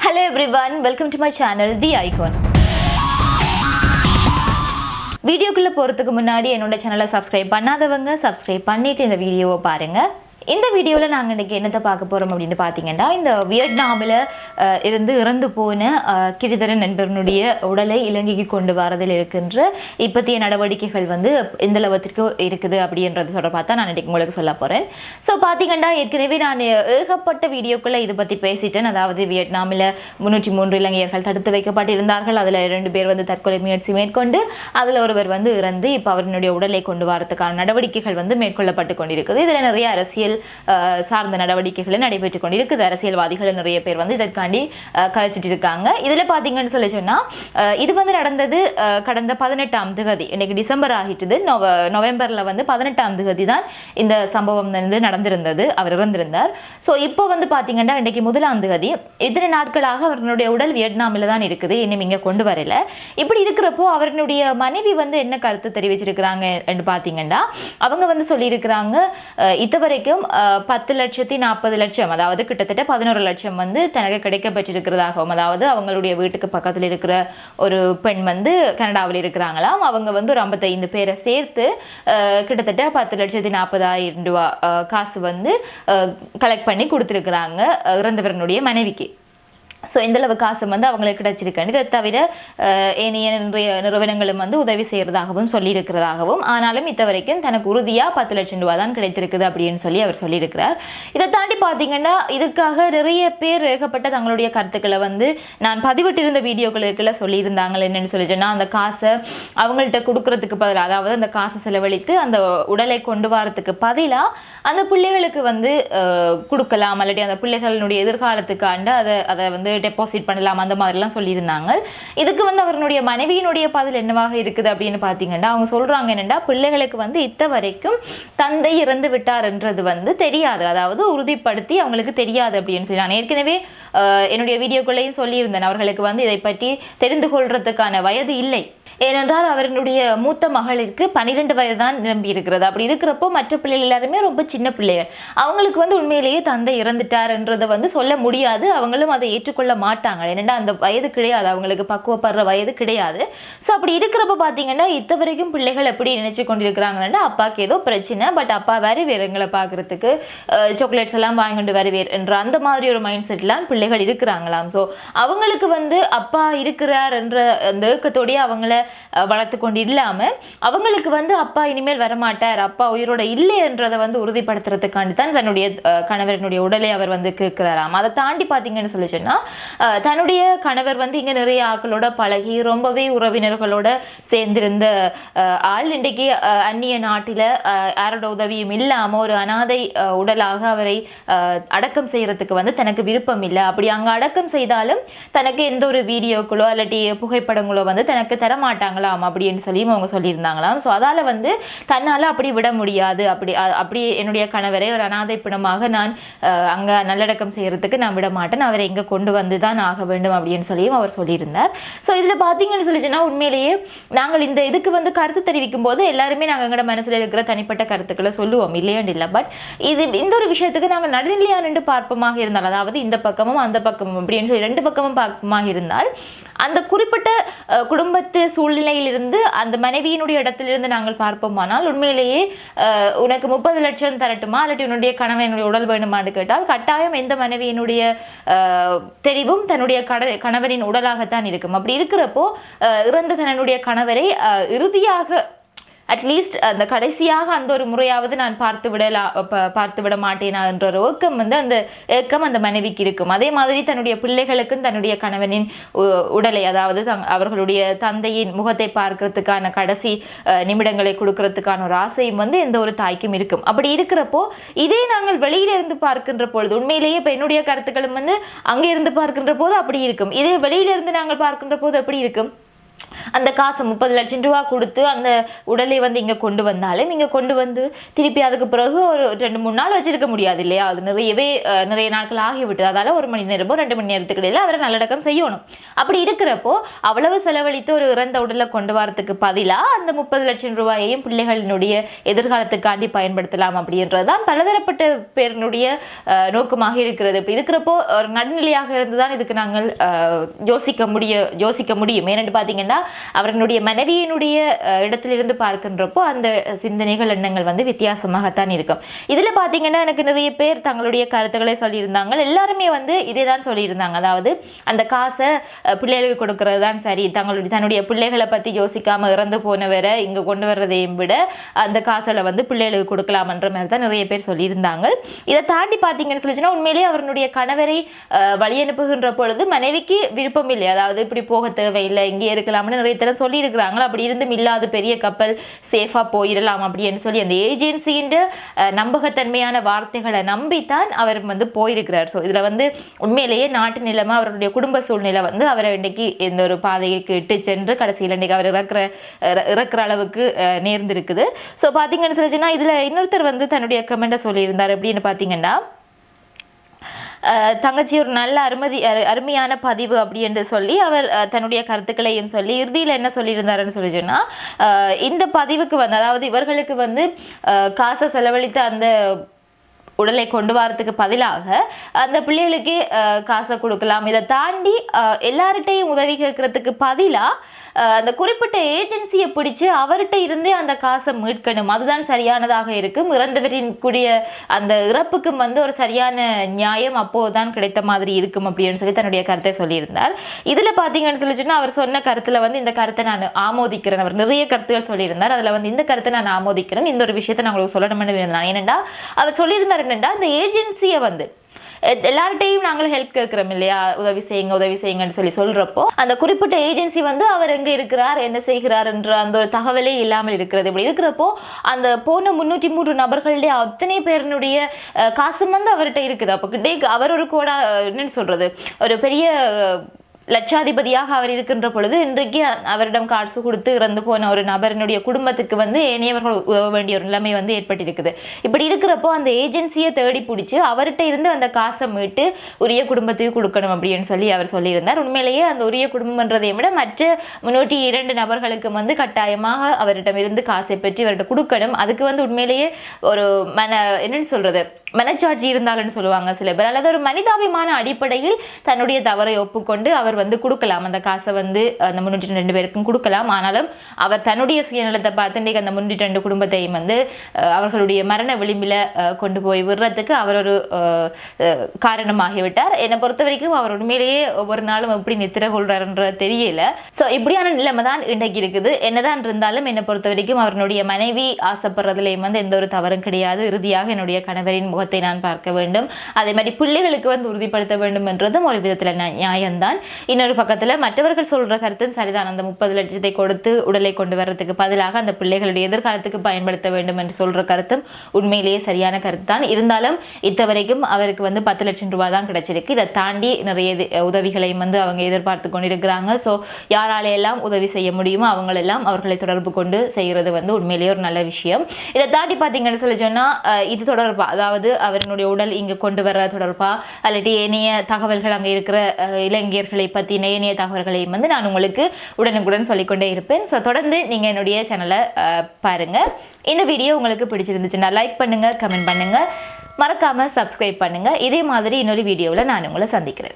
Hello everyone welcome to my channel the icon வீடியோக்குள்ளே போகிறதுக்கு முன்னாடி என்னோட சேனலை சப்ஸ்கிரைப் பண்ணாதவங்க சப்ஸ்கிரைப் பண்ணிட்டு இந்த வீடியோவை பாருங்கள் இந்த வீடியோவில் நாங்கள் இன்றைக்கி என்னத்தை பார்க்க போகிறோம் அப்படின்னு பார்த்தீங்கன்னா இந்த வியட்நாமில் இருந்து இறந்து போன அஹ், கிரிதரன் உடலை இலங்கைக்கு கொண்டு வரதில் இருக்கின்ற இப்பத்திய நடவடிக்கைகள் வந்து எந்த அளவத்திற்கு இருக்குது அப்படின்றது தொடர்பாக தான் நான் இன்றைக்கி உங்களுக்கு சொல்ல போகிறேன் ஸோ பார்த்தீங்கன்னா ஏற்கனவே நான் ஏகப்பட்ட வீடியோக்குள்ளே இதை பற்றி பேசிட்டேன். அதாவது வியட்நாமில் முன்னூற்றி மூன்று இலங்கையர்கள் தடுத்து வைக்கப்பட்டிருந்தார்கள். அதில் ரெண்டு பேர் வந்து தற்கொலை முயற்சி மேற்கொண்டு அதில் ஒருவர் வந்து இறந்து இப்போ அவருடைய உடலை கொண்டு வரதுக்கான நடவடிக்கைகள் வந்து மேற்கொள்ளப்பட்டு கொண்டிருக்குது. இதில் நிறைய அரசியல் சார்ந்த நடவடிக்கைகள் நடைபெற்று கொண்டிருக்குது. அரசியல்வாதிகள் நிறைய பேர் வந்து இதற்காண்டி கழிச்சிட்டு இருக்காங்க இதில் பார்த்தீங்கன்னு சொல்லி சொன்னால் இது வந்து நடந்தது கடந்த பதினெட்டாம் திகதி. இன்னைக்கு டிசம்பர் ஆகிட்டது. நொவ நவம்பரில் வந்து பதினெட்டாம் திகதி தான் இந்த சம்பவம் வந்து நடந்திருந்தது. அவர் இறந்திருந்தார். ஸோ இப்போ வந்து பார்த்தீங்கன்னா இன்றைக்கு முதலாம் திகதி. இத்தனை நாட்களாக அவருடைய உடல் வியட்நாமில் தான் இருக்குது. இன்னும் இங்கே கொண்டு வரல. இப்படி இருக்கிறப்போ அவருடைய மனைவி வந்து என்ன கருத்து தெரிவிச்சிருக்கிறாங்க என்று பார்த்தீங்கன்னா அவங்க வந்து சொல்லியிருக்கிறாங்க இத்த வரைக்கும் மொத்தம் பத்து லட்சத்தி நாற்பது லட்சம் அதாவது கிட்டத்தட்ட பதினோரு லட்சம் வந்து தனக்கு கிடைக்கப்பட்டிருக்கிறதாகவும் அதாவது அவங்களுடைய வீட்டுக்கு பக்கத்தில் இருக்கிற ஒரு பெண் வந்து கனடாவில் இருக்கிறாங்களாம். அவங்க வந்து ஒரு ஐம்பத்தைந்து பேரை சேர்த்து கிட்டத்தட்ட பத்து லட்சத்தி நாற்பதாயிரம் ரூபா காசு வந்து கலெக்ட் பண்ணி கொடுத்துருக்குறாங்க இறந்தவரனுடைய மனைவிக்கு. ஸோ இந்தளவு காசு வந்து அவங்களுக்கு கிடைச்சிருக்கேன் இதை தவிர ஏனைய நிறைய நிறுவனங்களும் வந்து உதவி செய்கிறதாகவும் சொல்லியிருக்கிறதாகவும் ஆனாலும் இத்த வரைக்கும் தனக்கு உறுதியாக பத்து லட்சம் ரூபா தான் கிடைத்திருக்குது அப்படின்னு சொல்லி அவர் சொல்லியிருக்கிறார். இதை தாண்டி பார்த்தீங்கன்னா இதுக்காக நிறைய பேர் ஏகப்பட்ட தங்களுடைய கருத்துக்களை வந்து நான் பதிவிட்டிருந்த வீடியோக்களுக்குள்ள சொல்லியிருந்தாங்க என்னென்னு சொல்லி சொன்னால் அந்த காசை அவங்கள்ட்ட கொடுக்கறதுக்கு பதிலாக அதாவது அந்த காசை செலவழித்து அந்த உடலை கொண்டு வரத்துக்கு பதிலாக அந்த பிள்ளைகளுக்கு வந்து கொடுக்கலாம் இல்லாட்டி அந்த பிள்ளைகளுடைய எதிர்காலத்துக்காண்டு அதை அதை வந்து டெபாசிட் பண்ணலாம் அந்த மாதிரிலாம் சொல்லியிருந்தாங்க. இதுக்கு வந்து அவருடைய மனைவியினுடைய பதில் என்னவாக இருக்குது அப்படின்னு பார்த்தீங்கன்னா அவங்க சொல்கிறாங்க என்னென்னா பிள்ளைகளுக்கு வந்து இத்த வரைக்கும் தந்தை இறந்து விட்டார்ன்றது வந்து தெரியாது. அதாவது உறுதிப்படுத்தி அவங்களுக்கு தெரியாது அப்படின்னு சொல்லி. நான் ஏற்கனவே என்னுடைய வீடியோக்குள்ளேயும் சொல்லியிருந்தேன். அவர்களுக்கு வந்து இதை பற்றி தெரிந்து கொள்றதுக்கான வயது இல்லை. ஏனென்றால் அவர்களுடைய மூத்த மகளிருக்கு பன்னிரெண்டு வயது தான் நிரம்பி இருக்கிறது அப்படி இருக்கிறப்போ மற்ற பிள்ளைகள் எல்லாருமே ரொம்ப சின்ன பிள்ளைகள். அவங்களுக்கு வந்து உண்மையிலேயே தந்தை இறந்துட்டார்ன்றதை வந்து சொல்ல முடியாது. அவங்களும் அதை ஏற்றுக்கொள்ள மாட்டாங்க. ஏன்னா அந்த வயது கிடையாது. அவங்களுக்கு பக்குவப்படுற வயது கிடையாது. ஸோ அப்படி இருக்கிறப்ப பார்த்தீங்கன்னா இத்த வரைக்கும் பிள்ளைகள் எப்படி நினைச்சு கொண்டிருக்கிறாங்கன்னா அப்பாவுக்கு ஏதோ பிரச்சனை. பட் அப்பா வேறு வேறுங்களை எங்களை பார்க்கறதுக்கு சாக்லேட்ஸ் எல்லாம் வாங்கிட்டு வேறு என்ற அந்த மாதிரி ஒரு மைண்ட் செட்லாம் பிள்ளைகள் இருக்கிறாங்களாம். ஸோ அவங்களுக்கு வந்து அப்பா இருக்கிறார் என்ற அந்த ஏக்கத்தோடயே அவங்கள வளர்த்து கொண்டு இல்லாம அவங்களுக்கு வந்து அப்பா இனிமேல் வரமாட்டார் அப்பா உயிரோட இல்லை என்றதை வந்து உறுதிப்படுத்துறதுக்காண்டி தான் தன்னுடைய கணவரனுடைய கணவரினுடைய உடலை அவர் வந்து கேட்கிறாராம். அதை தாண்டி பார்த்தீங்கன்னு சொல்லி சொன்னா தன்னுடைய கணவர் வந்து இங்க நிறைய ஆட்களோட பழகி ரொம்பவே உறவினர்களோட சேர்ந்திருந்த அஹ், ஆள் இன்றைக்கு அந்நிய நாட்டில யாரோட உதவியும் இல்லாம ஒரு அனாதை உடலாக அவரை அஹ், அடக்கம் செய்யறதுக்கு வந்து தனக்கு விருப்பம் இல்லை. அப்படி அங்க அடக்கம் செய்தாலும் தனக்கு எந்த ஒரு வீடியோக்களோ இல்லாட்டி புகைப்படங்களோ வந்து தனக்கு தரமா மாட்டாங்களாம் அப்படின்னு சொல்லியும் அவங்க சொல்லியிருந்தாங்களாம். ஸோ அதால் வந்து தன்னால் அப்படி விட முடியாது. அப்படி அப்படி என்னுடைய கணவரை ஒரு அனாதை பிணமாக நான் அங்கே நல்லடக்கம் செய்கிறதுக்கு நான் விட மாட்டேன். அவரை இங்கே கொண்டு வந்து தான் ஆக வேண்டும் அப்படின்னு சொல்லியும் அவர் சொல்லியிருந்தார். ஸோ இதில் பார்த்தீங்கன்னு சொல்லிச்சுன்னா உண்மையிலேயே நாங்கள் இந்த இதுக்கு வந்து கருத்து தெரிவிக்கும் போது எல்லாருமே நாங்கள் எங்களோட மனசில் இருக்கிற தனிப்பட்ட கருத்துக்களை சொல்லுவோம் இல்லையாண்டு இல்லை பட் இது இந்த ஒரு விஷயத்துக்கு நாங்கள் நடுநிலையாக நின்று பார்ப்போமாக இருந்தால் அதாவது இந்த பக்கமும் அந்த பக்கமும் அப்படின்னு சொல்லி ரெண்டு பக்கமும் பார்ப்போமாக இருந்தால் அந்த குறிப்பிட்ட குடும்பத்து சூழ்நிலையிலிருந்து அந்த மனைவியினுடைய இடத்திலிருந்து நாங்கள் பார்ப்போமானால் உண்மையிலேயே உனக்கு முப்பது லட்சம் தரட்டுமா? இல்லாட்டி உன்னுடைய கணவனுடைய உடல் வேணுமான்னு கேட்டால் கட்டாயம் எந்த மனைவியினுடைய தெரிவும் தன்னுடைய கட கணவனின் உடலாகத்தான் இருக்கும். அப்படி இருக்கிறப்போ இறந்த தன்னுடைய கணவரை இறுதியாக அட்லீஸ்ட் uh, அந்த கடைசியாக அந்த ஒரு முறையாவது நான் பார்த்து விடலா பார்த்து விட மாட்டேனா என்ற ஒரு ஏக்கம் வந்து அந்த ஏக்கம் அந்த மனைவிக்கு இருக்கும். அதே மாதிரி தன்னுடைய பிள்ளைகளுக்கும் தன்னுடைய கணவனின் உ- உடலை அதாவது தங்- அவர்களுடைய தந்தையின் முகத்தை பார்க்கறதுக்கான கடைசி நிமிடங்களை கொடுக்கறதுக்கான ஒரு ஆசையும் வந்து எந்த ஒரு தாய்க்கும் இருக்கும். அப்படி இருக்கிறப்போ இதே நாங்கள் வெளியிலிருந்து பார்க்கின்ற பொழுது உண்மையிலேயே இப்போ என்னுடைய கருத்துக்களும் வந்து அங்கே இருந்து பார்க்கின்ற போது அப்படி இருக்கும். இதே வெளியிலிருந்து நாங்கள் பார்க்கின்ற போது எப்படி இருக்கும்? அந்த காசு முப்பது லட்சம் ரூபா கொடுத்து அந்த உடலை வந்து இங்கே கொண்டு வந்தாலும் இங்கே கொண்டு வந்து திருப்பி அதுக்கு பிறகு ஒரு ரெண்டு மூணு நாள் வச்சிருக்க முடியாது இல்லையா? அது நிறையவே நிறைய நாட்கள் ஆகிவிட்டு அதால் ஒரு மணி நேரமோ ரெண்டு மணி நேரத்துக்கு இடையில அவரை நல்லடக்கம் செய்யணும். அப்படி இருக்கிறப்போ அவ்வளவு செலவழித்து ஒரு இறந்த உடலை கொண்டு வரத்துக்கு பதிலாக அந்த முப்பது லட்சம் ரூபாயையும் பிள்ளைகளினுடைய எதிர்காலத்துக்காண்டி பயன்படுத்தலாம் அப்படின்றது தான் பலதரப்பட்ட பேரினுடைய நோக்கமாக இருக்கிறது. இப்படி இருக்கிறப்போ ஒரு நடுநிலையாக இருந்து தான் இதுக்கு நாங்கள் யோசிக்க முடிய யோசிக்க முடியும். ஏனென்று பார்த்தீங்கன்னா அவர்களுடைய மனைவியினுடைய இடத்திலிருந்து பார்க்கின்றப்போ அந்த சிந்தனைகள் எண்ணங்கள் வந்து வித்தியாசமாகத்தான் இருக்கும். இதில் பார்த்தீங்கன்னா எனக்கு நிறைய பேர் தங்களுடைய கருத்துக்களை சொல்லியிருந்தாங்க. எல்லாருமே வந்து இதே தான் சொல்லியிருந்தாங்க. அதாவது அந்த காசை பிள்ளைகளுக்கு கொடுக்கறது தான் சரி. தங்களுடைய தன்னுடைய பிள்ளைகளை பற்றி யோசிக்காமல் இறந்து போனவரை இங்கே கொண்டு வர்றதையும் விட அந்த காசில் வந்து பிள்ளைகளுக்கு கொடுக்கலாம்ன்ற மாதிரி தான் நிறைய பேர் சொல்லியிருந்தாங்க. இதை தாண்டி பார்த்தீங்கன்னு சொல்லிச்சுன்னா உண்மையிலேயே அவருடைய கணவரை வழி அனுப்புகின்ற பொழுது மனைவிக்கு விருப்பம் இல்லை. அதாவது இப்படி போக தேவையில்லை இங்கே இருக்கலாம்னு நிறைய தரம் சொல்லியிருக்கிறாங்க அப்படி இருந்தும் இல்லாத பெரிய கப்பல் சேஃபாக போயிடலாம் அப்படின்னு சொல்லி அந்த ஏஜென்சியின் நம்பகத்தன்மையான வார்த்தைகளை நம்பித்தான் அவர் வந்து போயிருக்கிறார். ஸோ இதில் வந்து உண்மையிலேயே நாட்டு நிலைமை அவருடைய குடும்ப சூழ்நிலை வந்து அவரை இன்றைக்கு இந்த ஒரு பாதைக்கு இட்டு சென்று கடைசியில் இன்றைக்கு அவர் இறக்குற இறக்குற அளவுக்கு நேர்ந்திருக்குது. ஸோ பார்த்தீங்கன்னு சொல்லிச்சுன்னா இதில் இன்னொருத்தர் வந்து தன்னுடைய கமெண்ட்டை சொல்லியிருந்தார். அப்படின்னு பார்த்தீங்கன்னா தங்கச்சி ஒரு நல்ல அருமதி அரு- அருமையான பதிவு அப்படி என்று சொல்லி அவர் தன்னுடைய கருத்துக்களையும் சொல்லி இறுதியில் என்ன சொல்லியிருந்தாருன்னு சொல்லி சொன்னா இந்த பதிவுக்கு வந்து அதாவது இவர்களுக்கு வந்து காசை செலவழித்த அந்த உடலை கொண்டு வரத்துக்கு பதிலாக அந்த பிள்ளைகளுக்கே காசை கொடுக்கலாம். இதை தாண்டி எல்லார்கிட்டையும் உதவி கேட்கறதுக்கு பதிலாக அந்த குறிப்பிட்ட ஏஜென்சியை பிடிச்சு அவர்கிட்ட இருந்தே அந்த காசை மீட்கணும். அதுதான் சரியானதாக இருக்கும். இறந்தவரின் கூடிய அந்த இறப்புக்கும் வந்து ஒரு சரியான நியாயம் அப்போதுதான் கிடைத்த மாதிரி இருக்கும் அப்படின்னு சொல்லி தன்னுடைய கருத்தை சொல்லியிருந்தார். இதில் பார்த்தீங்கன்னு சொல்லி அவர் சொன்ன கருத்தில் வந்து இந்த கருத்தை நான் ஆமோதிக்கிறேன். அவர் நிறைய கருத்துகள் சொல்லியிருந்தார். அதில் வந்து இந்த கருத்தை நான் ஆமோதிக்கிறேன். இந்த ஒரு விஷயத்தை நான் உங்களுக்கு சொல்லணும்னு விரும்பினேன் ஏனெண்டா அவர் சொல்லியிருந்தார் என்னென்னா அந்த ஏஜென்சியை வந்து எல்லார்ட்டையும் எல்லார்கிட்டையும் நாங்கள் ஹெல்ப் கேட்குறோம் இல்லையா? உதவி செய்யுங்க உதவி செய்யுங்கன்னு சொல்லி சொல்றப்போ அந்த குறிப்பிட்ட ஏஜென்சி வந்து அவர் எங்கே இருக்கிறார் என்ன செய்கிறார் என்ற அந்த ஒரு தகவலே இல்லாமல் இருக்கிறது. இப்படி இருக்கிறப்போ அந்த போன முன்னூற்றி மூன்று நபர்களுடைய அத்தனை பேரினுடைய காசு காசும் வந்து அவர்கிட்ட இருக்குது. அப்போ கிட்டே அவர் ஒரு கோடா என்னன்னு சொல்றது? ஒரு பெரிய லட்சாதிபதியாக அவர் இருக்கின்ற பொழுது இன்றைக்கு அவரிடம் காசு கொடுத்து இறந்து போன ஒரு நபரினுடைய குடும்பத்துக்கு வந்து ஏனையவர்கள் உதவ வேண்டிய ஒரு நிலைமை வந்து ஏற்பட்டிருக்குது. இப்படி இருக்கிறப்போ அந்த ஏஜென்சியை தேடி பிடிச்சி அவர்கிட்ட இருந்து அந்த காசை மீட்டு உரிய குடும்பத்துக்கு கொடுக்கணும் அப்படின்னு சொல்லி அவர் சொல்லியிருந்தார். உண்மையிலேயே அந்த உரிய குடும்பம்ன்றதை விட மற்ற முன்னூற்றி இரண்டு நபர்களுக்கு வந்து கட்டாயமாக அவரிடமிருந்து காசை பெற்று இவர்கிட்ட கொடுக்கணும். அதுக்கு வந்து உண்மையிலேயே ஒரு மன என்னன்னு சொல்றது? மனச்சாட்சி இருந்தாங்கன்னு சொல்லுவாங்க சில பேர். அல்லது ஒரு மனிதாபிமான அடிப்படையில் தன்னுடைய தவறை ஒப்புக்கொண்டு அவர் வந்து கொடுக்கலாம். அந்த காசை வந்து அந்த முன்னூற்றி ரெண்டு பேருக்கும் கொடுக்கலாம். ஆனாலும் அவர் தன்னுடைய சுயநலத்தை பார்த்து இன்றைக்கு அந்த முன்னூற்றி ரெண்டு குடும்பத்தையும் வந்து அவர்களுடைய மரண விளிம்பில் கொண்டு போய் விடுறதுக்கு அவர் ஒரு காரணமாகிவிட்டார். என்னை பொறுத்த வரைக்கும் அவர் உண்மையிலேயே ஒவ்வொரு நாளும் எப்படி நித்திர கொள்றாருன்ற தெரியல. ஸோ இப்படியான நிலைமை தான் இன்றைக்கு இருக்குது. என்னதான் இருந்தாலும் என்னை பொறுத்த வரைக்கும் அவருடைய மனைவி ஆசைப்படுறதுலேயும் வந்து எந்த ஒரு தவறும் கிடையாது. இறுதியாக என்னுடைய கணவரின் முகத்தை நான் பார்க்க வேண்டும். அதே மாதிரி பிள்ளைகளுக்கு வந்து உறுதிப்படுத்த வேண்டும் என்றதும் ஒரு விதத்தில் நியாயம்தான். இன்னொரு பக்கத்தில் மற்றவர்கள் சொல்கிற கருத்தும் சரிதான். அந்த முப்பது லட்சத்தை கொடுத்து உடலை கொண்டு வர்றதுக்கு பதிலாக அந்த பிள்ளைகளுடைய எதிர்காலத்துக்கு பயன்படுத்த வேண்டும் என்று சொல்கிற கருத்தும் உண்மையிலேயே சரியான கருத்து தான் இருந்தாலும் இத்தவரைக்கும் அவருக்கு வந்து பத்து லட்சம் ரூபாய் தான் கிடைச்சிருக்கு. இதை தாண்டி நிறைய இது- உதவிகளையும் வந்து அவங்க எதிர்பார்த்து கொண்டிருக்கிறாங்க. ஸோ யாராலையெல்லாம் உதவி செய்ய முடியுமோ அவங்களெல்லாம் அவர்களை தொடர்பு கொண்டு செய்கிறது வந்து உண்மையிலேயே ஒரு நல்ல விஷயம். இதை தாண்டி பார்த்தீங்கன்னு சொல்லி சொன்னால் இது தொடர்பாக அதாவது அவரினுடைய உடல் இங்கே கொண்டு வர தொடர்பாக அல்லாட்டி ஏனைய தகவல்கள் அங்கே இருக்கிற இளைஞர்களை பற்றி நேய தகவல்களையும் வந்து நான் உங்களுக்கு உடனுக்குடன் சொல்லிக்கொண்டே இருப்பேன். ஸோ தொடர்ந்து நீங்கள் என்னுடைய சேனலை பாருங்கள் இந்த வீடியோ உங்களுக்கு பிடிச்சிருந்துச்சுன்னா லைக் பண்ணுங்கள் கமெண்ட் பண்ணுங்கள் மறக்காமல் சப்ஸ்கிரைப் பண்ணுங்கள் இதே மாதிரி இன்னொரு வீடியோவில் நான் உங்களை சந்திக்கிறேன்.